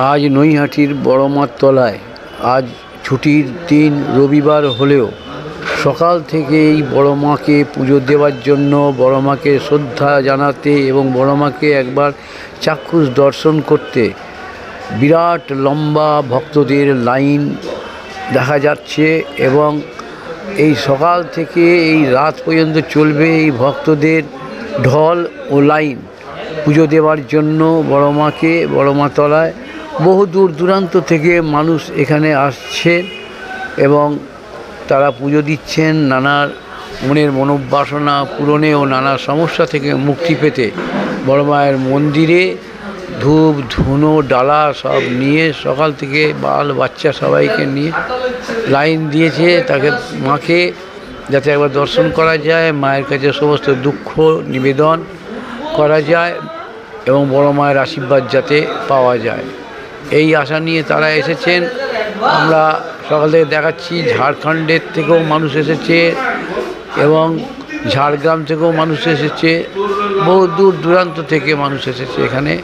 আজ নৈহাটির বড়মার তলায়, আজ ছুটির দিন রবিবার হলেও সকাল থেকেই বড় মাকে পুজো দেওয়ার জন্য বড় মাকে শ্রদ্ধা জানাতে এবং বড় মাকে একবার চাক্ষুষ দর্শন করতে বিরাট লম্বা ভক্তদের লাইন দেখা যাচ্ছে এবং এই সকাল থেকে এই রাত পর্যন্ত চলবে এই ভক্তদের ঢল ও লাইন পুজো দেওয়ার জন্য বড় মাকে বড় মা তলায় বহু দূর দূরান্ত থেকে মানুষ এখানে আসছেন এবং তারা পুজো দিচ্ছেন, নানা মনের মনোবাসনা পূরণে ও নানা সমস্যা থেকে মুক্তি পেতে। বড় মায়ের মন্দিরে ধূপ, ধুনো, ডালা সব নিয়ে সকাল থেকে বাল বাচ্চা সবাইকে নিয়ে লাইন দিয়েছে তাকে মাকে যাতে একবার দর্শন করা যায়, মায়ের কাছে সমস্ত দুঃখ নিবেদন করা যায় এবং বড় মায়ের আশীর্বাদ যাতে পাওয়া যায়। এই আশা নিয়ে তারা এসেছেন। আমরা সকাল থেকে দেখাচ্ছি, ঝাড়খণ্ডের থেকেও মানুষ এসেছে এবং ঝাড়গ্রাম থেকেও মানুষ এসেছে। বহু দূর দূরান্ত থেকে মানুষ এসেছে এখানে।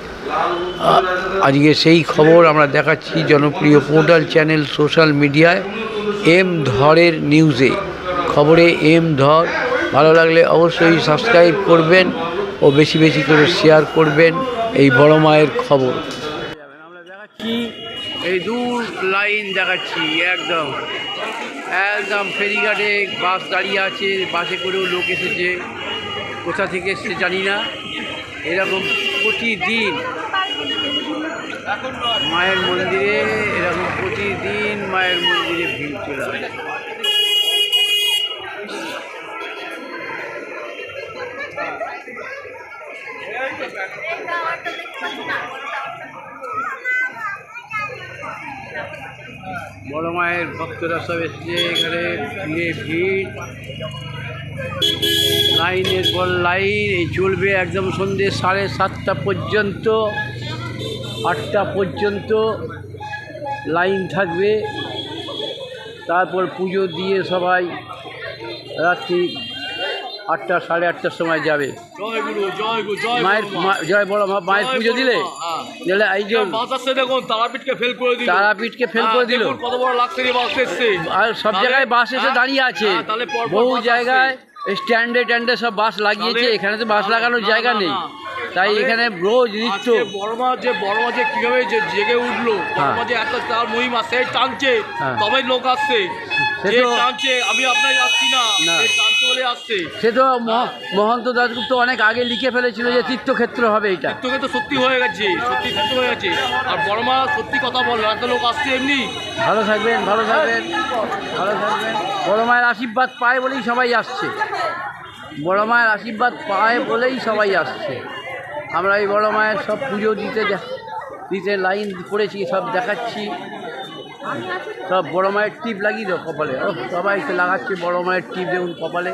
আজকে সেই খবর আমরা দেখাচ্ছি জনপ্রিয় পোর্টাল চ্যানেল সোশ্যাল মিডিয়ায়, এম ধরের নিউজে। খবরে এম ধর, ভালো লাগলে অবশ্যই সাবস্ক্রাইব করবেন ও বেশি বেশি করে শেয়ার করবেন এই বড় মায়ের খবর। দেখাচ্ছি এই দূর লাইন দেখাচ্ছি, একদম। একদম ফেরিঘাটে বাস দাঁড়িয়ে আছে, বাসে করেও লোক এসেছে। কোথা থেকে এসেছে জানি না। এরকম প্রতিদিন মায়ের মন্দিরে, এরকম প্রতিদিন মায়ের মন্দিরে ভিড় চলে আসে। মায়ের ভক্তরা সব এসছে, এখানে ভিড়ে ভিড়। লাইনের পর লাইন, এই চলবে একদম সন্ধ্যে সাড়ে সাতটা পর্যন্ত, আটটা পর্যন্ত লাইন থাকবে। তারপর পুজো দিয়ে সবাই রাত্রি আটটা সাড়ে আটটার সময় যাবে। মায়ের জয় বড় মায়ের পুজো দিলে? হ্যাঁ। দিলে এই যে দেখুন তারাপীঠকে ফেল করে দিল। তারাপীঠকে ফেল করে হ্যাঁ, দিল। কত বড় লাগছে রে বাস এসছে। আর সব জায়গায় বাস এসে হ্যাঁ, দাঁড়িয়ে আছে। বহু জায়গায় স্ট্যান্ডে ট্যান্ডে সব বাস লাগিয়েছে। এখানে তো বাস লাগানোর জায়গা নেই। তাই এখানে রোজ নিত্য আজকে বড় মা যে বড় মা যে কীভাবে যে জেগে উঠল হ্যাঁ। মা যে এত তার মহিমা সে টানছে হ্যাঁ। তবে লোক আসছে। সে যে টানছে আমি আপনাকে আসছি না। টানছে বলে আসছে। সে তো মহ- মহন্ত দাসগুপ্ত অনেক আগে লিখে ফেলেছিল যে তীর্থক্ষেত্র হবে এটা তোকে তো সত্যি হয়ে গেছে সত্যি সত্যি হয়ে গেছে। আর বড় মা সত্যি কথা বলল এত লোক আসছে এমনি। ভালো থাকবেন ভালো থাকবেন ভালো থাকবেন। বড় মায়ের আশীর্বাদ পায় বলেই সবাই আসছে। বড় মায়ের আশীর্বাদ পায় বলেই সবাই আসছে। আমরা এই বড় মায়ের সব পুজো দিতে দিতে লাইন করেছি, সব দেখাচ্ছি। সব বড় মায়ের টিপ লাগিয়ে দাও কপালে। সবাই লাগাচ্ছে বড় মায়ের টিপ, দেখুন কপালে।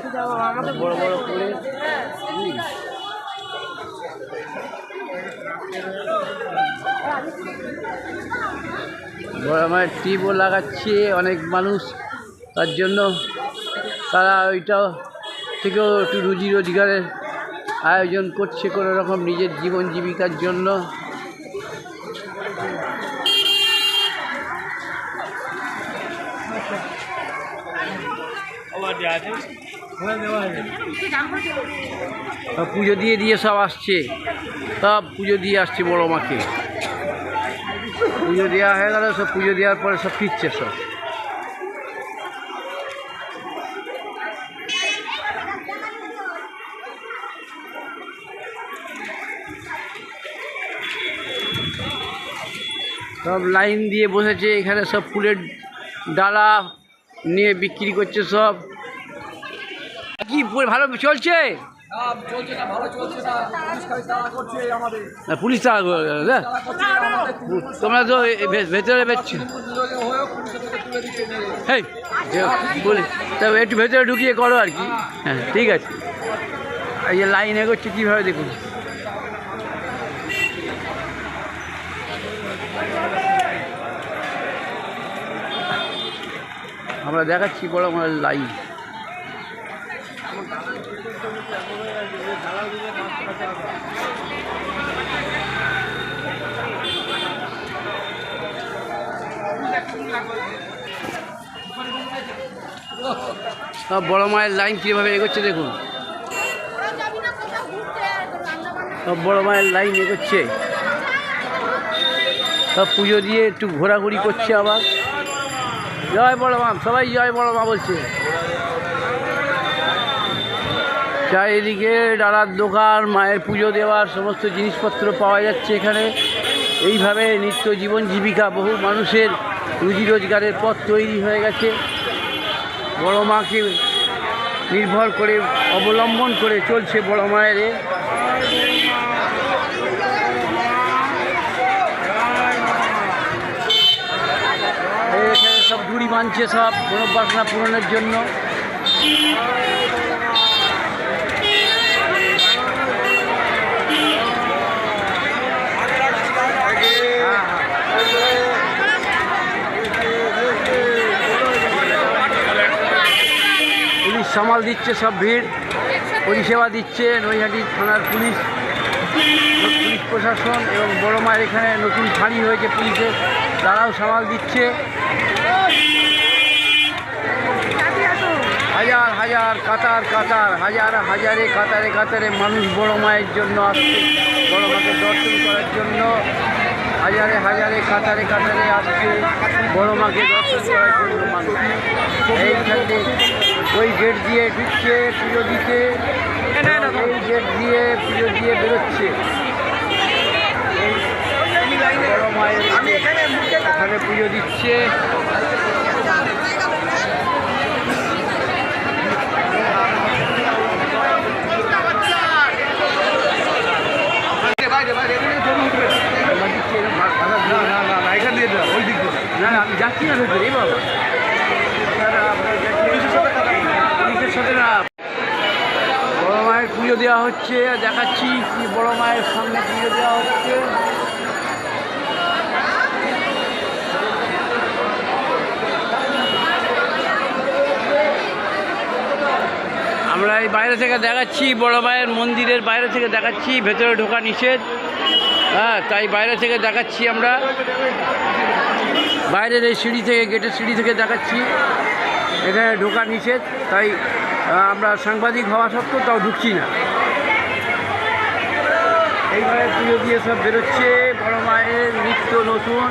বড় বড় করে। বড় মায়ের টিপও লাগাচ্ছে অনেক মানুষ। তার জন্য তারা ওইটা থেকেও একটু রুজি রোজগারের আয়োজন করছে কোনো রকম নিজের জীবন জীবিকার জন্য। পুজো দিয়ে দিয়ে সব আসছে। সব পুজো দিয়ে আসছে বড় মাকে। পুজো দেওয়া হয়ে গেল, সব পুজো দেওয়ার পরে সব ফিরছে সব। সব লাইন দিয়ে বসেছে এখানে সব ফুলের ডালা নিয়ে বিক্রি করছে সব। কি ভালো চলছে? পুলিশ তোমরা তো ভেতরে বেচছো পুলিশ তা একটু ভেতরে ঢুকিয়ে করো আর কি। হ্যাঁ ঠিক আছে। এই যে লাইন এগোচ্ছে কীভাবে দেখুন? আমরা দেখাচ্ছি বড় আমরা লাইভ বড় মায়ের লাইন কীভাবে এগোচ্ছে দেখুন। সব বড় মায়ের লাইন এগোচ্ছে। সব পুজো দিয়ে একটু ঘোরাঘুরি করছে আবার। জয় বড় মা সবাই জয় বড় মা বলছে। চারিদিকে ডালার দোকান, মায়ের পুজো দেওয়ার সমস্ত জিনিসপত্র পাওয়া যাচ্ছে এখানে। এইভাবে নিত্য জীবন জীবিকা, বহু মানুষের রুজি রোজগারের পথ তৈরি হয়ে গেছে। বড় মাকে নির্ভর করে, অবলম্বন করে চলছে বড় মায়ের এ। এই দড়ি বাঁধছে সব মনোবাসনা পূরণের জন্য। পুলিশ সামাল দিচ্ছে, সব ভিড়। পরিষেবা দিচ্ছে নৈহাটি থানার পুলিশ পুলিশ প্রশাসন এবং বড় মায়ের এখানে নতুন ফাঁড়ি হয়েছে পুলিশের। তারাও সামাল দিচ্ছে। হাজার কাতার কাতার হাজার হাজারে কাতারে কাতারে মানুষ বড় মায়ের জন্য আসছে। বড় মাকে দর্শন করার জন্য হাজারে হাজারে কাতারে কাতারে আসছে। বড় মাকে দর্শন করার জন্য মানুষ। এইখানে ওই গেট দিয়ে ঢুকছে পুজো দিতে। এই গেট দিয়ে পুজো দিয়ে বেরোচ্ছে। এই বড় মায়ের এখানে পুজো দিচ্ছে আমরা দিচ্ছি এরকম ভা- ভাড়া দিয়ে- না না না এখান দিয়ে ওই দিক দিয়ে না না আমি যাচ্ছি না ভেতরে বাবা। পুলিশের সাথে না। বড় মায়ের পুজো দেওয়া হচ্ছে, দেখাচ্ছি কি বড় মায়ের সামনে পুজো দেওয়া হচ্ছে। আমরা এই বাইরে থেকে দেখাচ্ছি, বড় মায়ের মন্দিরের বাইরে থেকে দেখাচ্ছি, ভেতরে ঢোকা নিষেধ। হ্যাঁ তাই বাইরে থেকে দেখাচ্ছি আমরা। বাইরের এই সিঁড়ি থেকে, গেটের সিঁড়ি থেকে দেখাচ্ছি। এখানে ঢোকা নিষেধ, তাই আমরা সাংবাদিক হওয়া সত্ত্বেও তাও ঢুকছি না। এইভাবে পুজো দিয়ে সব বেরোচ্ছে, বড় মায়ের নিত্য নতুন।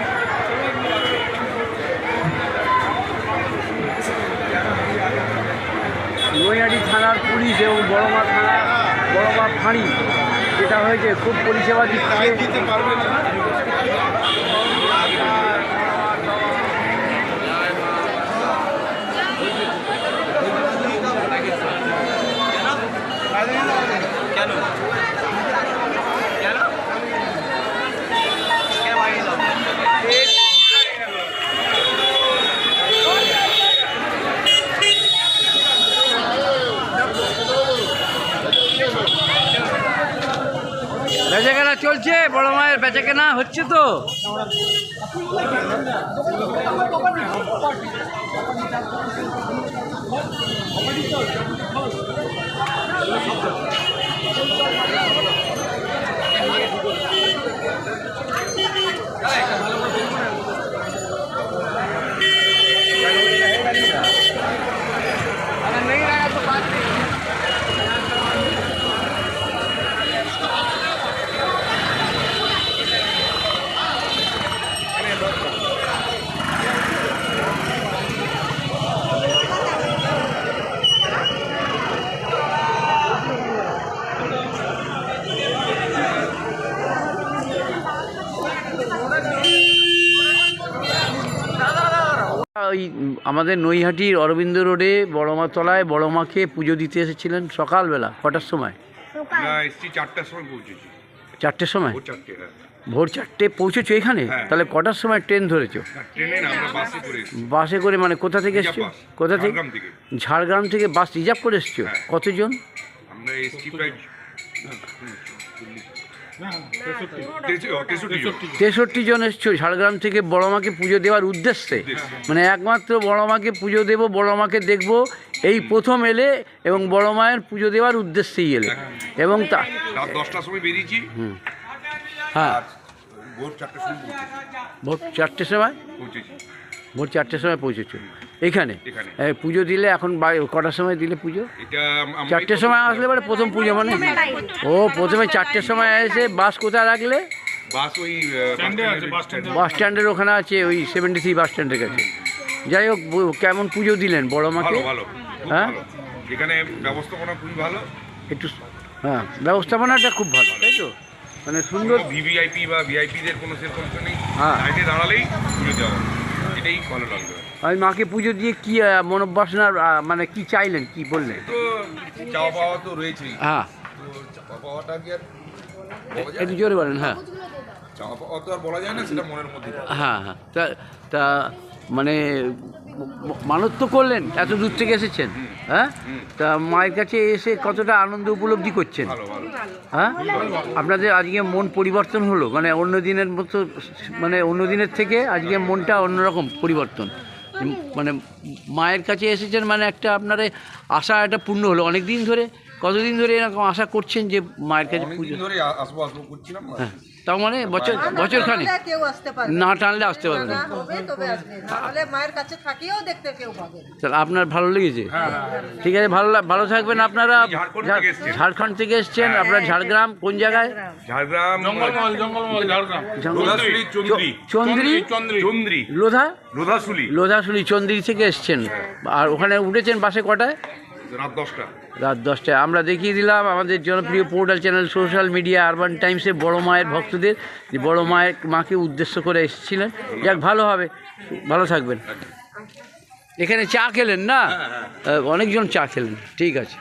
নৈহাটি থানার পুলিশ এবং বড়মা থানা বড়মা ফাঁড়ি যেটা হয়েছে খুব পরিষেবা দিচ্ছে বেচাকেনা চলছে বড় মায়ের বেচাকেনা হচ্ছে তো ওই আমাদের নৈহাটির অরবিন্দ রোডে বড়মা তলায় বড় মাকে পুজো দিতে এসেছিলেন সকালবেলা কটার সময়? চারটার সময় পৌঁছেছি। চারটের সময়? ও চারটে হ্যাঁ। ভোর চারটে পৌঁছেছো এখানে? হ্যাঁ। তাহলে কটার সময় ট্রেন ধরেছো? না, ট্রেনে না আমরা বাসে করে মানে কোথা থেকে এসছো? কোথা থেকে? ঝাড়গ্রাম থেকে। বাস রিজার্ভ করে এসছো? হ্যাঁ। কতজন? আমরা তেষট্টি- জন। এসছো ঝাড়গ্রাম থেকে বড় মাকে পুজো দেওয়ার উদ্দেশ্যে? মানে একমাত্র বড় মাকে পুজো দেবো বড় মাকে দেখব এই প্রথম এলে এবং বড় মায়ের পুজো দেওয়ার উদ্দেশ্যেই এলে। এবং তা দশটার সময় বেরিয়েছি। হ্যাঁ। ভোর চারটার সময় ভোর চারটের সময়? ভোর চারটের সময় পৌঁছেছো। এখানে? পুজো দিলে এখন বাই- কটার সময় দিলে পুজো? এটা আমরা চারটের সময় আসলে পরে প্রথম পুজো মানে? ও প্রথমে চারটের সময় এসে বাস কোথায় রাখলে? বাস ওই আহ, বাস স্ট্যান্ডে বাস স্ট্যান্ডের ওখানে আছে ওই সেভেন্টি থ্রি বাস স্ট্যান্ডের কাছে। যাই হোক ব- কেমন পুজো দিলেন বড় মাকে? ভালো ভালো খুব হ্যাঁ? ভালো। এখানে ব্যবস্থাপনা খুবই ভালো। একটু হ্যাঁ ব্যবস্থাপনাটা খুব ভালো তাই তো? মানে সুন্দর ভিভিআইপি বা ভিআইপিদের কোনো সেরকম তো নেই। হ্যাঁ। সাইডে দাঁড়ালেই পুজো দেওয়া এটাই ভালো লাগবে আমি মাকে পুজো দিয়ে কি মনোবাসনার মানে কি চাইলেন কি বললেন? চাওয়া পাওয়া তো রয়েছেই। হ্যাঁ। চাওয়া পাওয়াটা কি আর একটু জোরে বলেন হ্যাঁ। চাওয়া পাওয়া তো আর বলা যায় না সেটা মনের মধ্যে হ্যাঁ হ্যাঁ। তা তা মানে মানত তো করলেন এত দূর থেকে এসেছেন হ্যাঁ? তা মায়ের কাছে এসে কতটা আনন্দ উপলব্ধি করছেন? হ্যাঁ? আপনাদের আজকে মন পরিবর্তন হলো মানে অন্য দিনের মতো মানে অন্য দিনের থেকে আজকে মনটা অন্যরকম পরিবর্তন। মানে মায়ের কাছে এসেছেন মানে একটা আপনার আশা একটা পূর্ণ হলো। অনেক দিন ধরে কতদিন ধরে এরকম আশা করছেন যে মায়ের কাছে পুজো? অনেকদিন ধরে আসব আসব করছিলাম হ্যাঁ। তাও মানে বছর বছর খানিক। না, কেউ আসতে পারবে না। টানলে আসতে পারবে না। না হবে তবে আসবে নাহলে মায়ের কাছে থাকিও দেখতে কেউ পাবে না। তাহলে আপনার ভালো লেগেছে? ঠিক আছে ভালো লাগ- ভালো থাকবেন আপনারা। ঝাড়খণ্ড থেকে এসছেন। ঝাড়খণ্ড থেকে এসছেন। আপনার ঝাড়গ্রাম কোন জায়গায়? ঝাড়গ্রাম জঙ্গলমহল জঙ্গলমহল লোধাশুলি চন্দ্রি। চন্দ্রি? চন্দ্রী লোধা? লোধাশুলি লোধাশুলি চন্দ্রি থেকে এসছেন। আর ওখানে উঠেছেন বাসে কটায়? রাত দশটা। রাত দশটায়। আমরা দেখিয়ে দিলাম আমাদের জনপ্রিয় portal channel social media urban টাইমসে বড় মায়ের ভক্তদের। যে বড় মায়ের মাকে উদ্দেশ্য করে এসেছিলেন। যাক ভালো হবে। ভালো থাকবেন। এখানে চা খেলেন না? অনেকজন চা খেলেন। ঠিক আছে।